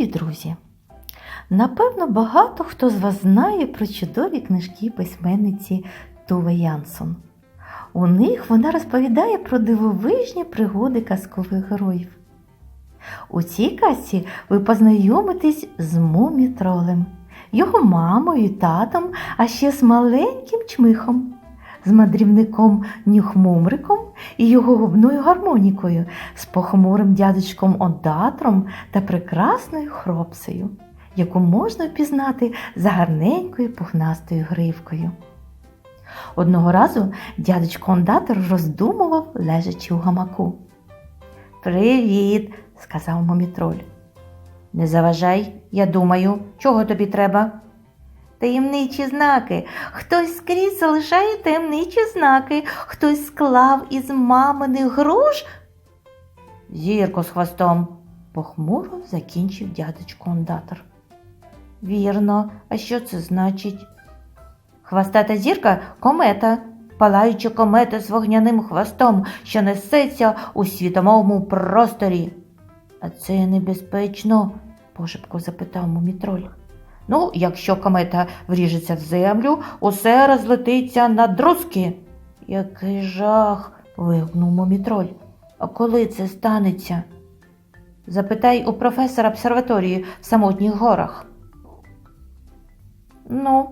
Любі друзі, напевно, багато хто з вас знає про чудові книжки письменниці Туве Янсон. У них вона розповідає про дивовижні пригоди казкових героїв. У цій казці ви познайомитесь з мумітролем, його мамою, татом, а ще з маленьким чмихом, з мандрівником Нюхмумриком і його губною гармонікою, з похмурим дядечком Одатром та прекрасною хропсею, яку можна впізнати за гарненькою пухнастою гривкою. Одного разу дядечко Ондатор роздумував, лежачи у гамаку. Привіт, сказав мумітроль. Не заважай, я думаю, чого тобі треба? Таємничі знаки. Хтось скрізь залишає таємничі знаки, хтось склав із маминих груш. Зірку з хвостом, похмуро закінчив дядечко ондатор. Вірно, а що це значить? Хвостата зірка комета, палаюча комета з вогняним хвостом, що несеться у світовому просторі. А це небезпечно? пошепко запитав мумітроль. Ну, якщо комета вріжеться в землю, усе розлетиться на друзки. Який жах. вигукнув мумітроль. А коли це станеться? Запитай у професора обсерваторії в самотніх горах. Ну,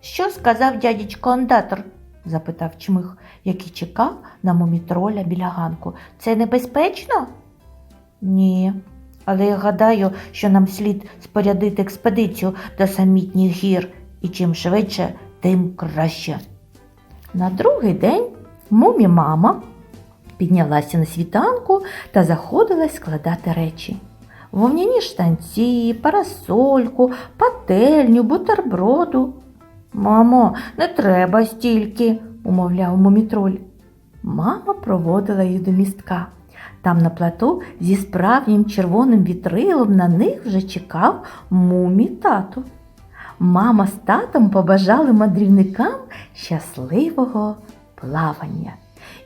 що сказав дядечко ондатор? запитав чмих, який чекав на мумітроля біля ганку. Це небезпечно? Ні, але я гадаю, що нам слід спорядити експедицію до самітніх гір, і чим швидше, тим краще. На другий день мумі мама піднялася на світанку та заходилась складати речі. Вовняні штанці, парасольку, пательню, бутерброду. Мамо, не треба стільки, умовляв мумітроль. Мама проводила їх до містка. Там на плату зі справжнім червоним вітрилом на них вже чекав мумі тату. Мама з татом побажали мандрівникам щасливого плавання.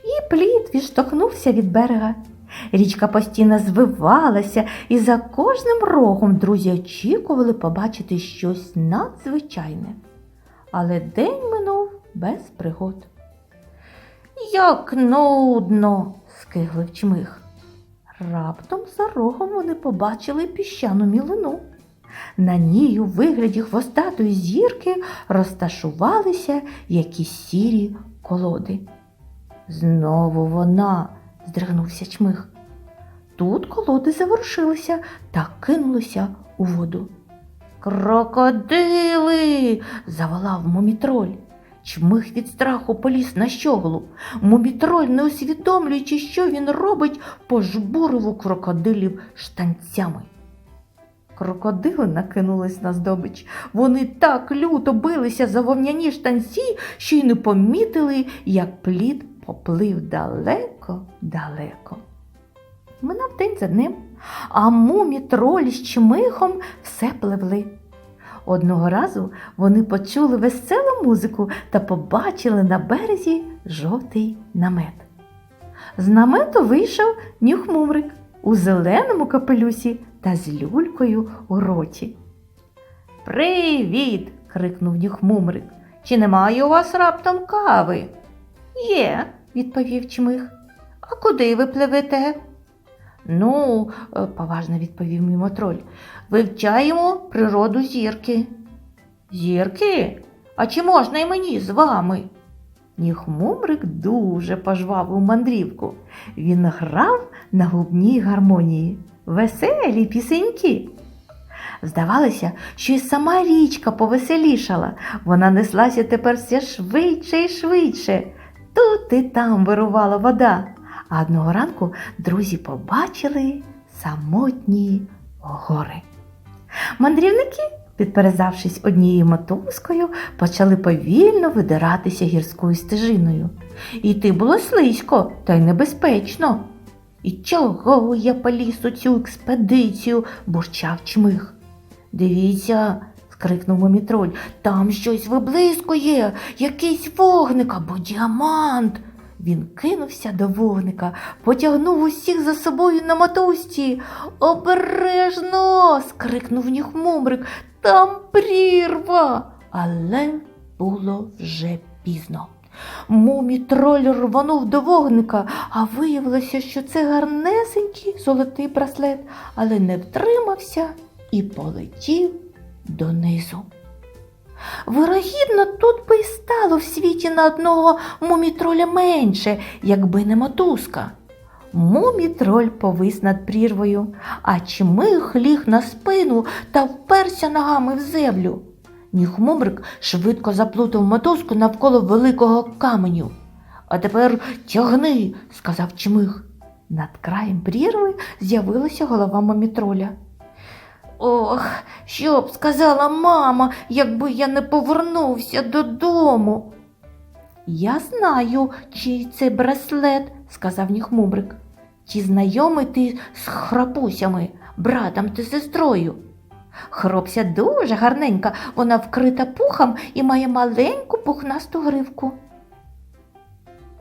І плід відштовхнувся від берега. Річка постійно звивалася, і за кожним рогом друзі очікували побачити щось надзвичайне. Але день минув без пригод. Як нудно, скиглив чмих. Раптом за рогом вони побачили піщану мілину. На ній у вигляді хвостатої зірки розташувалися якісь сірі колоди. Знову вона, здригнувся чмих. Тут колоди заворушилися та кинулися у воду. Крокодили. заволав мумітроль. Чмих від страху поліз на щоглу. Мумітроль, не усвідомлюючи, що він робить, пожбурив крокодилів штанцями. Крокодили накинулись на здобич. Вони так люто билися за вовняні штанці, що й не помітили, як плід поплив далеко-далеко. Минав день за ним, а мумі троль з чмихом все пливли. Одного разу вони почули веселу музику та побачили на березі жовтий намет. З намету вийшов нюхмумрик у зеленому капелюсі та з люлькою у роті. Привіт! крикнув нюхмумрик. Чи немає у вас раптом кави? Є, відповів чмих. А куди ви пливете? Ну, е, поважно відповів мімотроль, вивчаємо природу зірки. Зірки? А чи можна й мені з вами? Ніхмумрик дуже пожвавив мандрівку. Він грав на губній гармонії. Веселі пісеньки. Здавалося, що й сама річка повеселішала. Вона неслася тепер все швидше і швидше. Тут і там вирувала вода. А одного ранку друзі побачили самотні гори. Мандрівники, підперезавшись однією мотузкою, почали повільно видиратися гірською стежиною. Іти було слизько та й небезпечно. І чого я поліз у цю експедицію? бурчав чмих. Дивіться, скрикнув мумітроль, там щось виблискує, якийсь вогник або діамант. Він кинувся до вогника, потягнув усіх за собою на мотузці. Обережно. скрикнув ніхмумрик. Там прірва. Але було вже пізно. Мумі троль рвонув до вогника, а виявилося, що це гарнесенький золотий браслет, але не втримався і полетів донизу. Вирогідно, тут би й стало в світі на одного мумітроля менше, якби не мотузка. Мумітроль повис над прірвою, а чмих ліг на спину та вперся ногами в землю. Ніхмумрик швидко заплутав мотузку навколо великого каменю. А тепер тягни, сказав чмих. Над краєм прірви з'явилася голова мумітроля. Ох, що б сказала мама, якби я не повернувся додому. Я знаю, чий це браслет, сказав ніхмубрик. Чи знайомий ти з храпусями, братом та сестрою? Хропся дуже гарненька, вона вкрита пухом і має маленьку пухнасту гривку.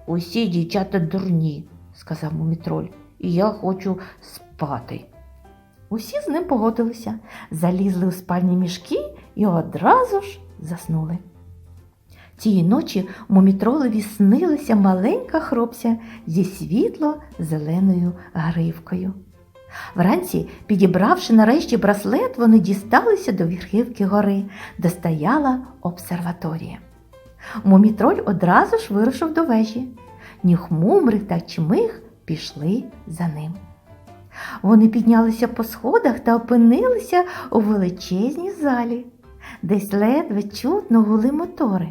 Усі дівчата дурні, сказав мумітроль, і я хочу спати. Усі з ним погодилися, залізли у спальні мішки і одразу ж заснули. Тієї ночі мумітролеві снилася маленька хропся зі світло-зеленою гривкою. Вранці, підібравши нарешті браслет, вони дісталися до верхівки гори, де стояла обсерваторія. Мумітроль одразу ж вирушив до вежі. Нюхмумрик та чмих пішли за ним. Вони піднялися по сходах та опинилися у величезній залі, десь ледве чутно гули мотори.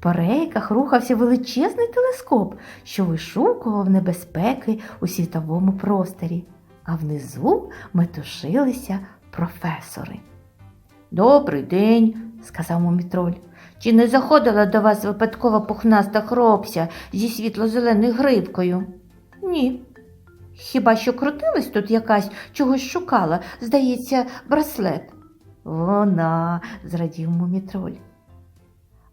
По рейках рухався величезний телескоп, що вишукував небезпеки у світовому просторі, а внизу метушилися професори. Добрий день, сказав мумітроль. Чи не заходила до вас випадкова пухнаста хропся зі світло-зеленою гривкою? Ні. Хіба що крутилась тут якась, чогось шукала, здається, браслет. Вона, зрадів мумітроль.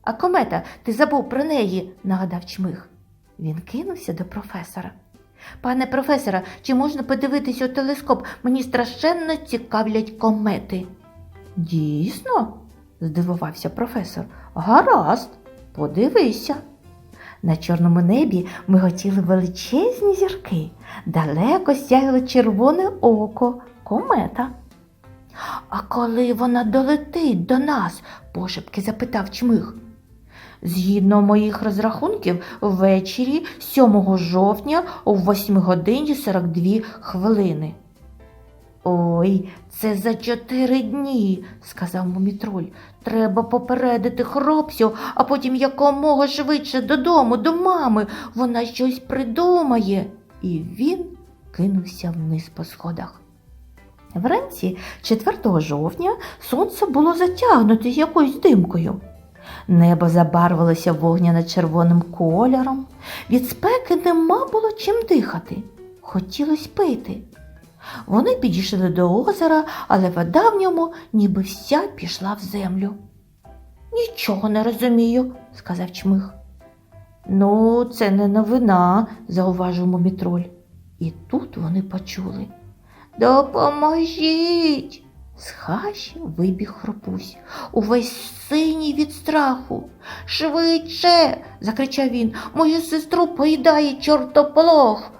А комета, ти забув про неї, нагадав чмих. Він кинувся до професора. Пане професора, чи можна подивитись у телескоп? Мені страшенно цікавлять комети. Дійсно? здивувався професор. Гаразд, подивися. На чорному небі миготіли величезні зірки, далеко сяяло червоне око, комета. А коли вона долетить до нас? пошепки запитав чмих. Згідно моїх розрахунків, ввечері 7 жовтня о 8 годині 42 хвилини. Ой, це за чотири дні, сказав мумітроль. Треба попередити хропсю, а потім якомога швидше додому, до мами. Вона щось придумає. І він кинувся вниз по сходах. Вранці 4 жовтня сонце було затягнуте якоюсь димкою. Небо забарвилося вогняно-червоним кольором, від спеки нема було чим дихати. Хотілося пити. Вони підійшли до озера, але вода в ньому ніби вся пішла в землю. Нічого не розумію, сказав чмих. Ну, це не новина, зауважив мумітроль. І тут вони почули. Допоможіть. З хащі вибіг хропусь, увесь синій від страху. Швидше. закричав він. Мою сестру поїдає чортополох.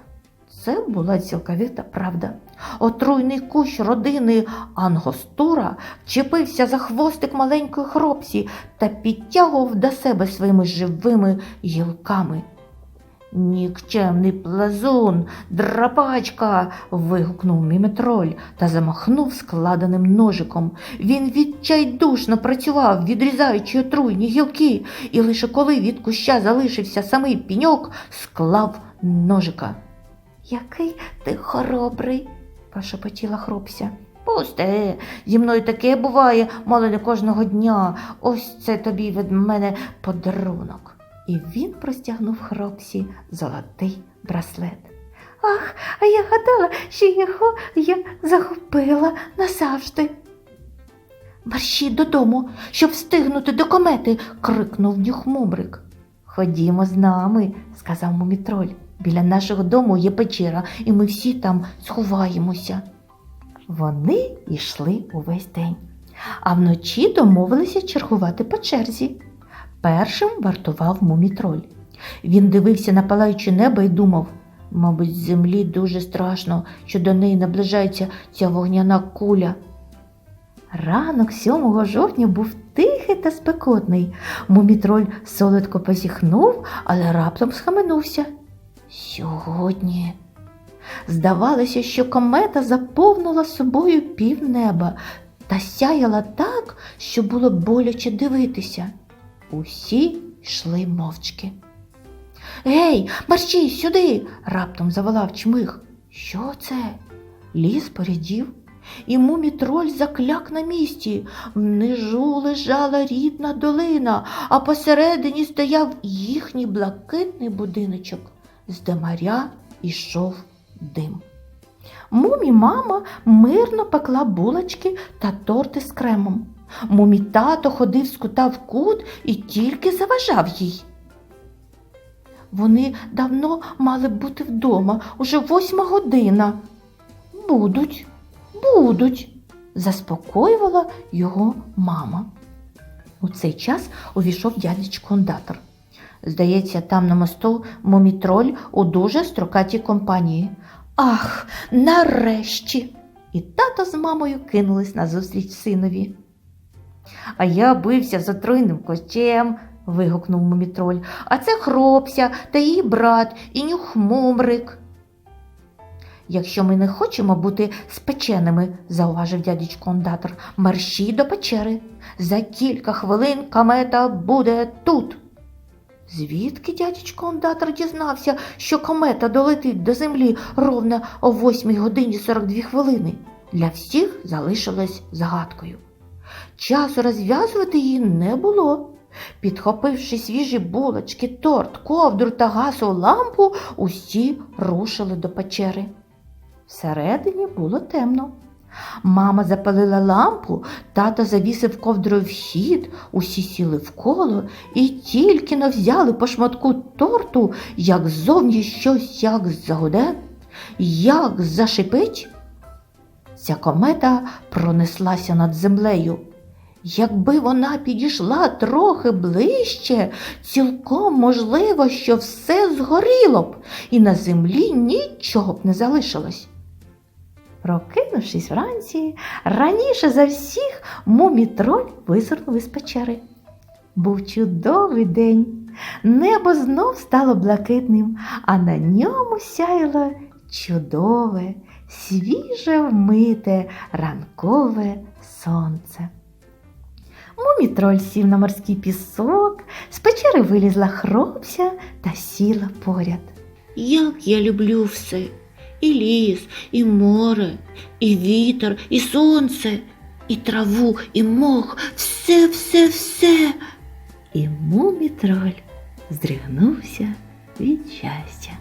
Це була цілковита правда. Отруйний кущ родини Ангостура вчепився за хвостик маленької хропсі та підтягував до себе своїми живими гілками. Нікчемний плазун, драпачка. вигукнув мімітроль та замахнув складеним ножиком. Він відчайдушно працював, відрізаючи отруйні гілки, і лише коли від куща залишився самий піньок, склав ножика. Який ти хоробрий, прошепотіла хропся. Пусте, зі мною таке буває, мало не кожного дня. Ось це тобі від мене подарунок. І він простягнув хропсі золотий браслет. Ах, а я гадала, що його я захопила назавжди. Марші додому, щоб встигнути до комети, крикнув нюхмумрик. Ходімо з нами, сказав мумітроль. Біля нашого дому є печера, і ми всі там сховаємося. Вони йшли увесь день, а вночі домовилися чергувати по черзі. Першим вартував мумітроль. Він дивився на палаюче небо і думав, мабуть, з землі дуже страшно, що до неї наближається ця вогняна куля. Ранок 7 жовтня був тихий та спекотний. Мумітроль солодко позіхнув, але раптом схаменувся. Сьогодні. Здавалося, що комета заповнила собою півнеба та сяяла так, що було боляче дивитися. Усі йшли мовчки. Гей, марші сюди. раптом заволав чмих. Що це? Ліс порядів, і мумітроль закляк на місці. Внизу лежала рідна долина, а посередині стояв їхній блакитний будиночок. З демаря йшов дим. Мумі мама мирно пекла булочки та торти з кремом. Мумі тато ходив з кута в кут і тільки заважав їй. Вони давно мали б бути вдома, уже восьма година. Будуть, будуть, заспокоювала його мама. У цей час увійшов дядечко ондатор. Здається, там на мосту мумітроль у дуже строкатій компанії. Ах, нарешті! І тато з мамою кинулись назустріч синові. А я бився з отруйним кочем, вигукнув мумітроль. А це хропся та її брат і нюхмумрик. Якщо ми не хочемо бути спеченими, зауважив дядечко ондатор, мерщій до печери. За кілька хвилин комета буде тут. Звідки дядечко ондатор дізнався, що комета долетить до землі ровно о 8 годині 42 хвилини? Для всіх залишилось загадкою. Часу розв'язувати її не було. Підхопивши свіжі булочки, торт, ковдру та газову лампу, усі рушили до печери. Всередині було темно. Мама запалила лампу, тато завісив ковдрою вхід, усі сіли вколо і тільки но взяли по шматку торту, як зовні щось як загуде, як зашипить. Ця комета пронеслася над землею. Якби вона підійшла трохи ближче, цілком можливо, що все згоріло б, і на землі нічого б не залишилось. Прокинувшись вранці, раніше за всіх мумітроль визирнув із печери. Був чудовий день. Небо знов стало блакитним, а на ньому сяяло чудове, свіже вмите ранкове сонце. Мумітроль сів на морський пісок, з печери вилізла хропся та сіла поряд. Як я люблю все. І ліс, і море, і вітер, і сонце, і траву, і мох, все, все, все. І мумітроль здригнувся від щастя.